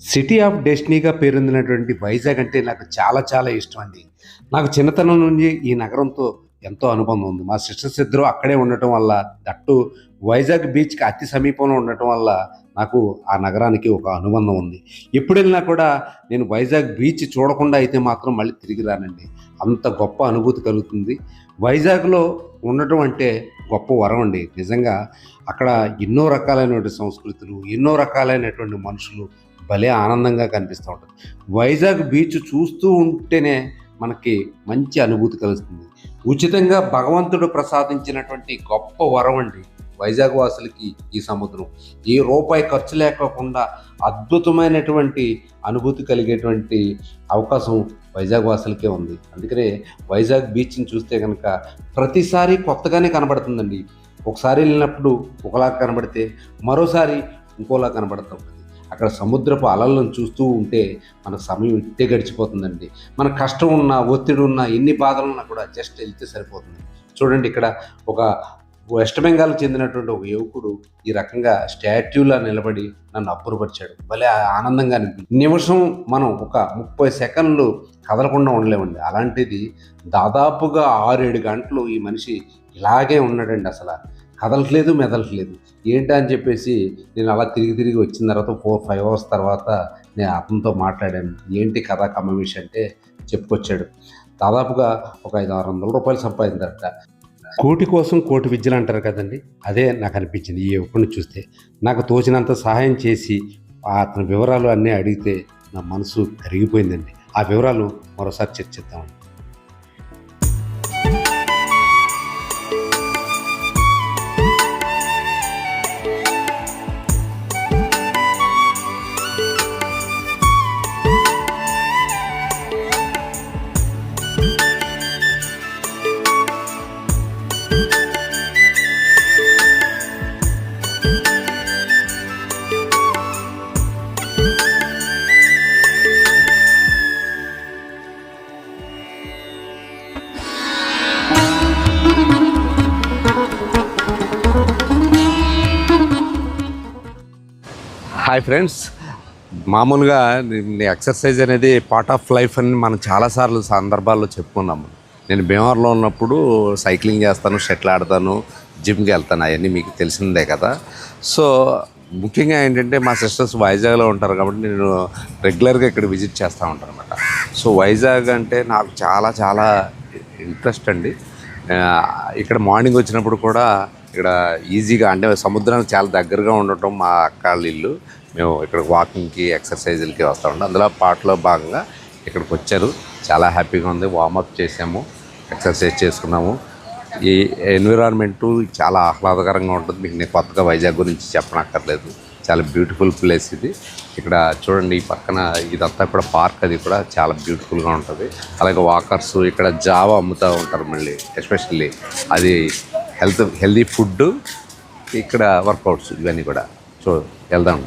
City of డెస్టినీగా పేరొందినటువంటి వైజాగ్ అంటే నాకు చాలా చాలా ఇష్టం అండి. నాకు చిన్నతనం నుంచి ఈ నగరంతో ఎంతో అనుబంధం ఉంది. మా సిస్టర్స్ ఇద్దరు అక్కడే ఉండటం వల్ల దట్టు వైజాగ్ బీచ్కి అతి సమీపంలో ఉండటం వల్ల నాకు ఆ నగరానికి ఒక అనుబంధం ఉంది. ఎప్పుడు వెళ్ళినా కూడా నేను వైజాగ్ బీచ్ చూడకుండా అయితే మాత్రం మళ్ళీ తిరిగి రానండి. అంత గొప్ప అనుభూతి కలుగుతుంది. వైజాగ్లో ఉండటం అంటే గొప్ప వరం అండి. నిజంగా అక్కడ ఎన్నో రకాలైనటువంటి సంస్కృతులు ఎన్నో రకాలైనటువంటి మనుషులు భలే ఆనందంగా కనిపిస్తూ ఉంటుంది. వైజాగ్ బీచ్ చూస్తూ ఉంటేనే మనకి మంచి అనుభూతి కలుగుతుంది. ఉచితంగా భగవంతుడు ప్రసాదించినటువంటి గొప్ప వరం అండి వైజాగ్ వాసులకి ఈ సముద్రం. ఏ రూపాయి ఖర్చు లేకోకుండా అద్భుతమైనటువంటి అనుభూతి కలిగేటువంటి అవకాశం వైజాగ్ వాసులకే ఉంది. అందుకనే వైజాగ్ బీచ్ని చూస్తే కనుక ప్రతిసారి కొత్తగానే కనబడుతుందండి. ఒకసారి వెళ్ళినప్పుడు ఒకలా కనబడితే మరోసారి ఇంకోలా కనబడుతుంది అక్కడ సముద్రపు అలలను చూస్తూ ఉంటే మన సమయం ఇట్టే గడిచిపోతుందండి. మన కష్టం ఉన్నా ఒత్తిడి ఉన్నా ఎన్ని బాధలు ఉన్నా కూడా జస్ట్ వెళ్తే సరిపోతుంది. చూడండి ఇక్కడ ఒక వెస్ట్ బెంగాల్కి చెందినటువంటి ఒక యువకుడు ఈ రకంగా స్టాట్యూలా నిలబడి నన్ను అప్పురపరిచాడు భలే ఆనందంగా అనిపించింది. నిమిషం మనం ఒక ముప్పై సెకండ్లు కదలకుండా ఉండలేమండి. అలాంటిది దాదాపుగా ఆరేడు గంటలు ఈ మనిషి ఇలాగే ఉన్నాడండి అసలు. కదలట్లేదు మెదలట్లేదు. ఏంటా అని చెప్పేసి నేను అలా తిరిగి తిరిగి వచ్చిన తర్వాత ఫోర్ ఫైవ్ అవర్స్ తర్వాత నేను అతనితో మాట్లాడాను. ఏంటి కథ కమ్మవిష్ అంటే చెప్పుకొచ్చాడు. దాదాపుగా ఒక ఐదు ఆరు వందల రూపాయలు సంపాదించారట. కోటి కోసం కోటి విద్యలు అంటారు కదండి. అదే నాకు అనిపించింది ఈ యువకుని చూస్తే. నాకు తోచినంత సహాయం చేసి అతని వివరాలు అన్నీ అడిగితే నా మనసు కరిగిపోయిందండి. ఆ వివరాలు మరోసారి చర్చిద్దామండి హాయ్ ఫ్రెండ్స్ మామూలుగా ఎక్సర్సైజ్ అనేది పార్ట్ ఆఫ్ లైఫ్ అని మనం చాలాసార్లు సందర్భాల్లో చెప్పుకున్నాము నేను భీమవరంలో ఉన్నప్పుడు సైక్లింగ్ చేస్తాను షటిల్ ఆడతాను జిమ్కి వెళ్తాను అవన్నీ మీకు తెలిసిందే కదా. సో ముఖ్యంగా ఏంటంటే మా సిస్టర్స్ వైజాగ్లో ఉంటారు కాబట్టి నేను రెగ్యులర్గా ఇక్కడ విజిట్ చేస్తూ ఉంటాను అనమాట సో వైజాగ్ అంటే నాకు చాలా చాలా ఇంట్రెస్ట్ అండి. ఇక్కడ మార్నింగ్ వచ్చినప్పుడు కూడా ఇక్కడ ఈజీగా అంటే సముద్రానికి చాలా దగ్గరగా ఉండటం మా అక్క వాళ్ళ ఇల్లు. మేము ఇక్కడ వాకింగ్కి ఎక్సర్సైజులకి వస్తూ ఉంటాం. అందులో పాటలో భాగంగా ఇక్కడికి వచ్చారు. చాలా హ్యాపీగా ఉంది. వార్మప్ చేసాము. ఎక్సర్సైజ్ చేసుకున్నాము. ఈ ఎన్విరాన్మెంటు చాలా ఆహ్లాదకరంగా ఉంటుంది. మీకు నేను కొత్తగా వైజాగ్ గురించి చెప్పనక్కర్లేదు. చాలా బ్యూటిఫుల్ ప్లేస్ ఇది. ఇక్కడ చూడండి ఈ పక్కన ఇదంతా కూడా పార్క్ అది కూడా చాలా బ్యూటిఫుల్గా ఉంటుంది. అలాగే వాకర్స్ ఇక్కడ జావా అమ్ముతూ ఉంటారు మళ్ళీ ఎస్పెషల్లీ అది హెల్త్ హెల్దీ ఫుడ్ ఇక్కడ వర్కౌట్స్ ఇవన్నీ కూడా. చూ వెళ్దాం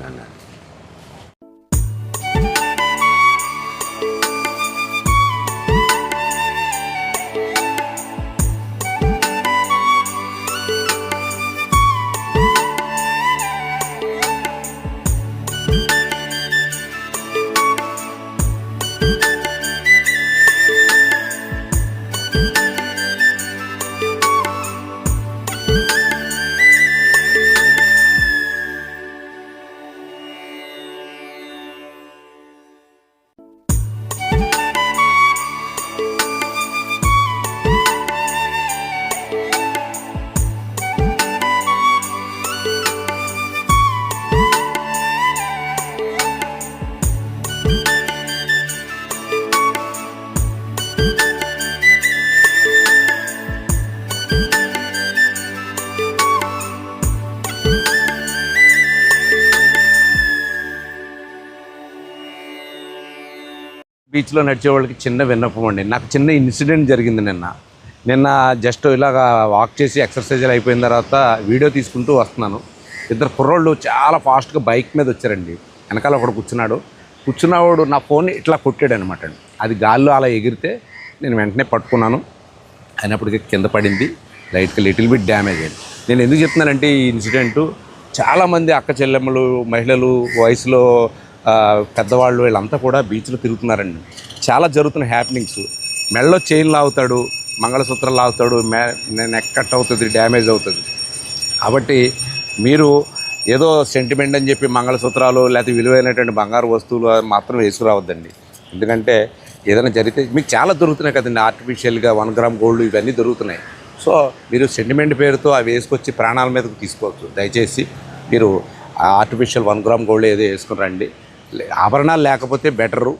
బీచ్లో నడిచే వాళ్ళకి చిన్న విన్నపం అండి. నాకు చిన్న ఇన్సిడెంట్ జరిగింది నిన్న. నిన్న జస్ట్ ఇలాగా వాక్ చేసి ఎక్సర్సైజ్లు అయిపోయిన తర్వాత వీడియో తీసుకుంటూ వస్తున్నాను. ఇద్దరు కుర్రోళ్ళు చాలా ఫాస్ట్గా బైక్ మీద వచ్చారండి. వెనకాల ఒకడు కూర్చున్నాడు. కూర్చున్నవాడు నా ఫోన్ ఇట్లా కొట్టాడు అనమాట అండి. అది గాల్లో అలా ఎగిరితే నేను వెంటనే పట్టుకున్నాను. అయినప్పటికీ కింద పడింది. లైట్గా లిటిల్ బిట్ డ్యామేజ్ అయింది. నేను ఎందుకు చెప్తున్నానంటే ఈ ఇన్సిడెంటు చాలామంది అక్క చెల్లెమ్మలు మహిళలు వయసులో పెద్దవాళ్ళు వీళ్ళంతా కూడా బీచ్లో తిరుగుతున్నారండి. చాలా జరుగుతున్న హ్యాపెనింగ్స్ మెడలో చైన్ లాగుతాడు మంగళసూత్రం లాగుతాడు మే నెక్కట్ అవుతుంది డ్యామేజ్ అవుతుంది. కాబట్టి మీరు ఏదో సెంటిమెంట్ అని చెప్పి మంగళసూత్రాలు లేకపోతే విలువైనటువంటి బంగారు వస్తువులు మాత్రం వేసుకురావద్దండి. ఎందుకంటే ఏదైనా జరిగితే మీకు చాలా దొరుకుతున్నాయి కదండి. ఆర్టిఫిషియల్గా వన్ గ్రామ్ గోల్డ్ ఇవన్నీ దొరుకుతున్నాయి. సో మీరు సెంటిమెంట్ పేరుతో అవి వేసుకొచ్చి ప్రాణాల మీదకు తీసుకోవచ్చు. దయచేసి మీరు ఆ ఆర్టిఫిషియల్ వన్ గ్రామ్ గోల్డ్ ఏదో వేసుకుని రండి. ఆభరణాలు లేకపోతే బెటరు.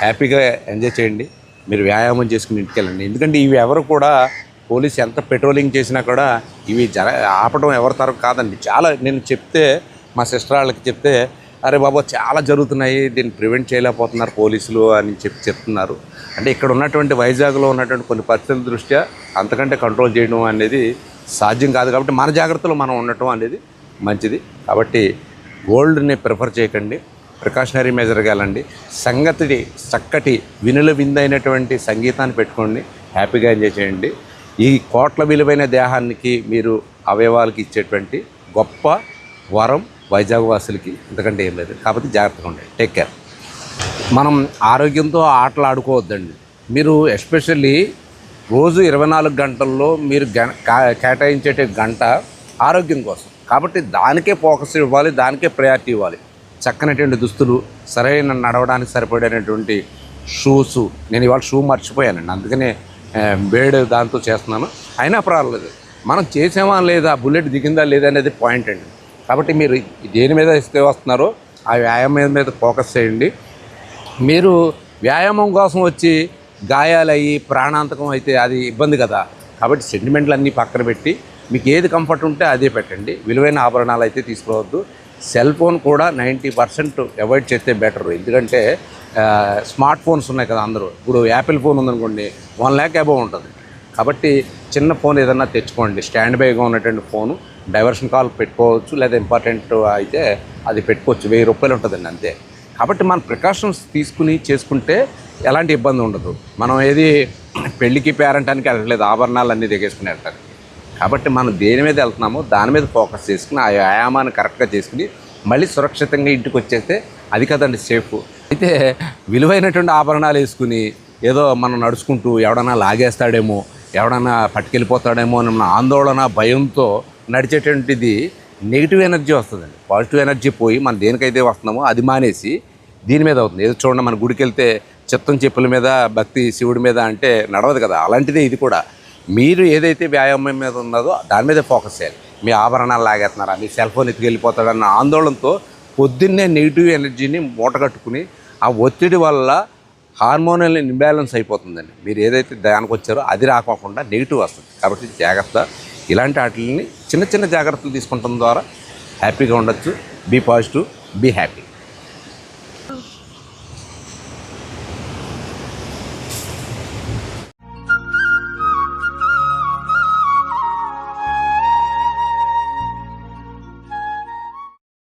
హ్యాపీగా ఎంజాయ్ చేయండి. మీరు వ్యాయామం చేసుకుని ఇంటికి వెళ్ళండి. ఎందుకంటే ఇవి ఎవరు కూడా పోలీస్ ఎంత పెట్రోలింగ్ చేసినా కూడా ఇవి జర ఆపడం ఎవరి తరం కాదండి. చాలా నేను చెప్తే మా సిస్టర్ వాళ్ళకి చెప్తే అరే బాబా చాలా జరుగుతున్నాయి. దీన్ని ప్రివెంట్ చేయలేకపోతున్నారు పోలీసులు అని చెప్పి చెప్తున్నారు. అంటే ఇక్కడ ఉన్నటువంటి వైజాగ్లో ఉన్నటువంటి కొన్ని పరిస్థితుల దృష్ట్యా అంతకంటే కంట్రోల్ చేయడం అనేది సాధ్యం కాదు. కాబట్టి మన జాగ్రత్తలో మనం ఉండటం అనేది మంచిది. కాబట్టి గోల్డ్ని ప్రిఫర్ చేయకండి. ప్రికాషనరీ మెజర్ కాలండి సంగతి చక్కటి వినుల విందైనటువంటి సంగీతాన్ని పెట్టుకోండి. హ్యాపీగా ఎంజాయ్ చేయండి. ఈ కోట్ల విలువైన దేహానికి మీరు అవయవాలకి ఇచ్చేటువంటి గొప్ప వరం వైజాగ్ వాసులకి ఎందుకంటే ఏం లేదు. కాబట్టి జాగ్రత్తగా ఉండండి. Take care. మనం ఆరోగ్యంతో ఆటలు ఆడుకోవద్దండి. మీరు ఎస్పెషల్లీ రోజు ఇరవై నాలుగు గంటల్లో మీరు కేటాయించేట కేటాయించే గంట ఆరోగ్యం కోసం. కాబట్టి దానికే ఫోకస్ ఇవ్వాలి దానికే ప్రయారిటీ ఇవ్వాలి. చక్కనటువంటి దుస్తులు సరైన నడవడానికి సరిపడేటటువంటి షూస్. నేను ఇవాళ షూ మర్చిపోయానండి. అందుకనే ఆ, వేడి దాంతో చేస్తున్నాను. అయినా పర్వాలేదు. మనం చేసామా లేదా బుల్లెట్ దిగిందా లేదా అనేది పాయింట్ అండి. కాబట్టి మీరు దేని మీద ఇస్తే వస్తున్నారో ఆ వ్యాయామం మీద ఫోకస్ చేయండి. మీరు వ్యాయామం కోసం వచ్చి గాయాలయ్యి ప్రాణాంతకం అయితే అది ఇబ్బంది కదా. కాబట్టి సెంటిమెంట్లు అన్నీ పక్కన పెట్టి మీకు ఏది కంఫర్ట్ ఉంటే అదే పెట్టండి. విలువైన ఆభరణాలు అయితే తీసుకోవద్దు. సెల్ ఫోన్ కూడా నైంటీ పర్సెంట్ అవాయిడ్ చేస్తే బెటర్. ఎందుకంటే స్మార్ట్ ఫోన్స్ ఉన్నాయి కదా అందరూ. ఇప్పుడు యాపిల్ ఫోన్ ఉందనుకోండి వన్ ల్యాక్ అబవ్ ఉంటుంది. కాబట్టి చిన్న ఫోన్ ఏదన్నా తెచ్చుకోండి. స్టాండ్ బైగా ఉన్నటువంటి ఫోను డైవర్షన్ కాల్ పెట్టుకోవచ్చు లేదా ఇంపార్టెంట్ అయితే అది పెట్టుకోవచ్చు. వెయ్యి రూపాయలు ఉంటుందండి అంతే. కాబట్టి మనం ప్రికాషన్స్ తీసుకుని చేసుకుంటే ఎలాంటి ఇబ్బంది ఉండదు. మనం ఏది పెళ్ళికి పేరంటానికి వెళ్ళట్లేదు. ఆభరణాలు అన్నీ దిగేసుకుని వెళ్ళటానికి కాబట్టి మనం దేని మీద వెళ్తున్నామో దాని మీద ఫోకస్ చేసుకుని ఆ వ్యాయామాన్ని కరెక్ట్గా చేసుకుని మళ్ళీ సురక్షితంగా ఇంటికి వచ్చేస్తే అది కదండి సేఫ్. అయితే విలువైనటువంటి ఆభరణాలు వేసుకుని ఏదో మనం నడుచుకుంటూ ఎవడన్నా లాగేస్తాడేమో ఎవడన్నా పట్టుకెళ్ళిపోతాడేమో అని మన ఆందోళన భయంతో నడిచేటువంటిది నెగిటివ్ ఎనర్జీ వస్తుందండి. పాజిటివ్ ఎనర్జీ పోయి మనం దేనికైతే వస్తున్నామో అది మానేసి దీని మీద అవుతుంది. ఏదో చూడండి మన గుడికి వెళ్తే చిత్తం చెప్పుల మీద భక్తి శివుడి మీద అంటే నడవదు కదా. అలాంటిదే ఇది కూడా. మీరు ఏదైతే వ్యాయామం మీద ఉన్నదో దాని మీద ఫోకస్ చేయాలి. మీ ఆభరణాలు లాగేస్తున్నారా? మీ సెల్ ఫోన్ ఎత్తుకెళ్ళిపోతాడన్న ఆందోళనతో పొద్దున్నే నెగిటివ్ ఎనర్జీని మూటగట్టుకుని ఆ ఒత్తిడి వల్ల హార్మోనల్ ఇంబ్యాలెన్స్ అయిపోతుందండి. మీరు ఏదైతే దానికి వచ్చారో అది రాకోకుండా నెగిటివ్ వస్తుంది. కాబట్టి జాగ్రత్త. ఇలాంటి వాటిని చిన్న చిన్న జాగ్రత్తలు తీసుకుంటం ద్వారా హ్యాపీగా ఉండొచ్చు. Be positive be happy.